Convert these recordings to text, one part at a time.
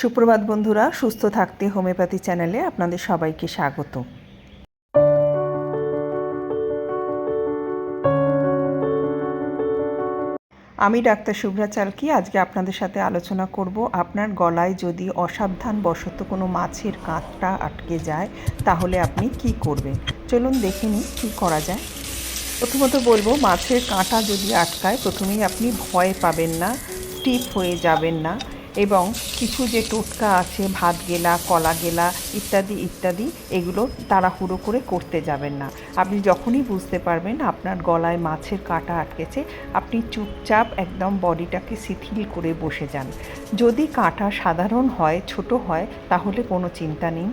সুপ্রভাত বন্ধুরা, সুস্থ থাকতে হোমিওপ্যাথি চ্যানেলে আপনাদের সবাইকে স্বাগত। আমি ডাক্তার শুভ্রা চালকি, আজকে আপনাদের সাথে আলোচনা করব, আপনার গলায় যদি অসাবধান বশত কোনো মাছের কাঁটটা আটকে যায়, তাহলে আপনি কি করবেন? চলুন দেখে নিই কী করা যায়। প্রথমত বলব, মাছের কাঁটা যদি আটকায়, প্রথমেই আপনি ভয় পাবেন না স্টিপ হয়ে যাবেন না। এবং কিছু যে টোটকা আছে, ভাত গেলা, কলা গেলা ইত্যাদি ইত্যাদি, এগুলো তাড়াহুড়ো করে করতে যাবেন না। আপনি যখনই বুঝতে পারবেন আপনার গলায় মাছের কাঁটা আটকেছে, আপনি চুপচাপ একদম বডিটাকে শিথিল করে বসে যান। যদি কাঁটা সাধারণ হয়, ছোট হয়, তাহলে কোনো চিন্তা নেই।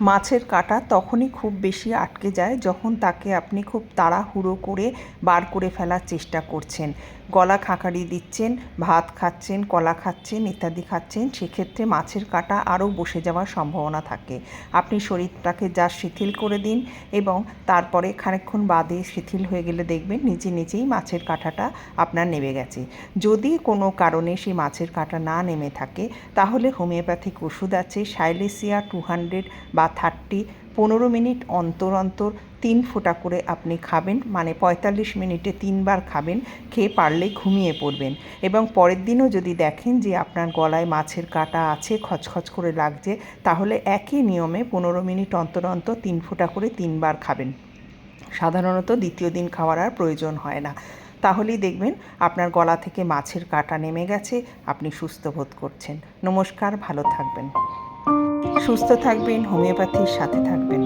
মাছের কাঁটা তখনই খুব বেশি আটকে যায় যখন তাকে আপনি খুব তাড়াহুড়ো করে বার করে ফেলার চেষ্টা করছেন। গলা খাঁকারি দিচ্ছেন, ভাত খাচ্ছেন, কলা খাচ্ছেন ইত্যাদি খাচ্ছেন, সেক্ষেত্রে মাছের কাঁটা আরও বসে যাওয়ার সম্ভাবনা থাকে। আপনি শরীরটাকে যা শিথিল করে দিন এবং তারপরে খানিকক্ষণ বাদে শিথিল হয়ে গেলে দেখবেন নিজে নিজেই মাছের কাঁটাটা আপনার নেমে গেছে। যদি কোনো কারণে সেই মাছের কাঁটা না নেমে থাকে, তাহলে হোমিওপ্যাথিক ওষুধ আছে, সাইলেসিয়া টু হান্ড্রেড বা থার্টি পনেরো মিনিট অন্তর অন্তর তিন ফোঁটা করে আপনি খাবেন মানে পঁয়তাল্লিশ মিনিটে তিনবার খাবেন, খেয়ে পারলে ঘুমিয়ে পড়বেন। এবং পরের দিনও যদি দেখেন যে আপনার গলায় মাছের কাঁটা আছে, খচখচ করে লাগছে, তাহলে একই নিয়মে পনেরো মিনিট অন্তর অন্তর তিন ফোঁটা করে তিনবার খাবেন। সাধারণত দ্বিতীয় দিন খাওয়ার আর প্রয়োজন হয় না। তাহলেই দেখবেন আপনার গলা থেকে মাছের কাঁটা নেমে গেছে, আপনি সুস্থ বোধ করছেন। নমস্কার, ভালো থাকবেন। সুস্থ থাকবেন হোমিওপ্যাথির সাথে থাকবেন।